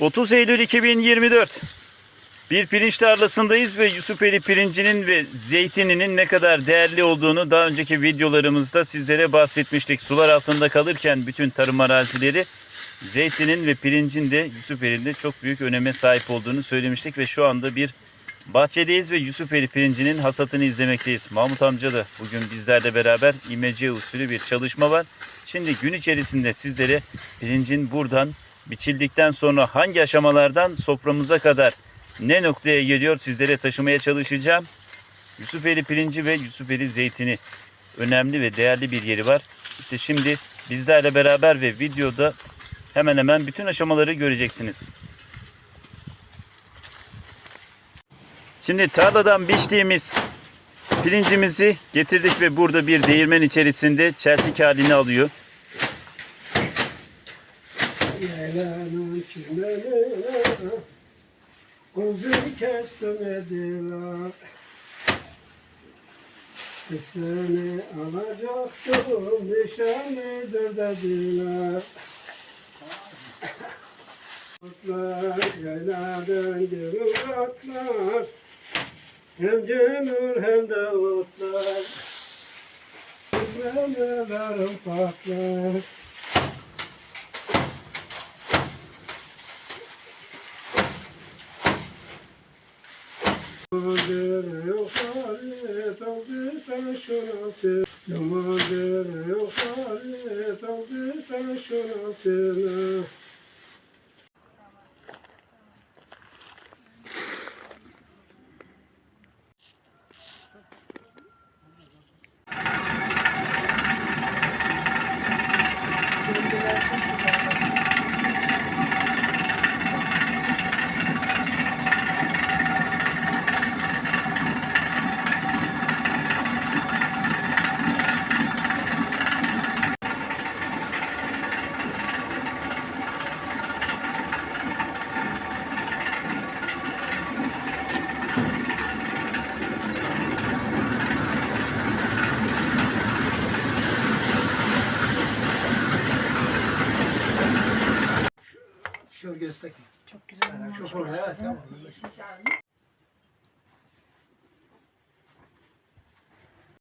30 Eylül 2024. Bir pirinç tarlasındayız ve Yusufeli pirincinin ve zeytininin ne kadar değerli olduğunu daha önceki videolarımızda sizlere bahsetmiştik. Sular altında kalırken bütün tarım arazileri zeytinin ve pirincin de Yusufeli'de çok büyük öneme sahip olduğunu söylemiştik ve şu anda bir bahçedeyiz ve Yusufeli pirincinin hasatını izlemekteyiz. Mahmut amca da bugün bizlerle beraber imece usulü bir çalışma var. Şimdi gün içerisinde sizlere pirincin buradan biçildikten sonra hangi aşamalardan soframıza kadar ne noktaya geliyor sizlere taşımaya çalışacağım. Yusufeli pirinci ve Yusufeli zeytini önemli ve değerli bir yeri var. İşte şimdi bizlerle beraber ve videoda hemen hemen bütün aşamaları göreceksiniz. Şimdi tarladan biçtiğimiz pirincimizi getirdik ve burada bir değirmen içerisinde çeltik halini alıyor. Yaylanın çimenine Kuzu kesmediler Seni alacaktım nişanlıdır dediler Atlar yayladan gönül atlar. Hem gönül hem de otlar. Memelerim patlar Yamandır yok halit oldu sen şunu Şu gösterdeki. Çok güzel olmuş. Konu evet.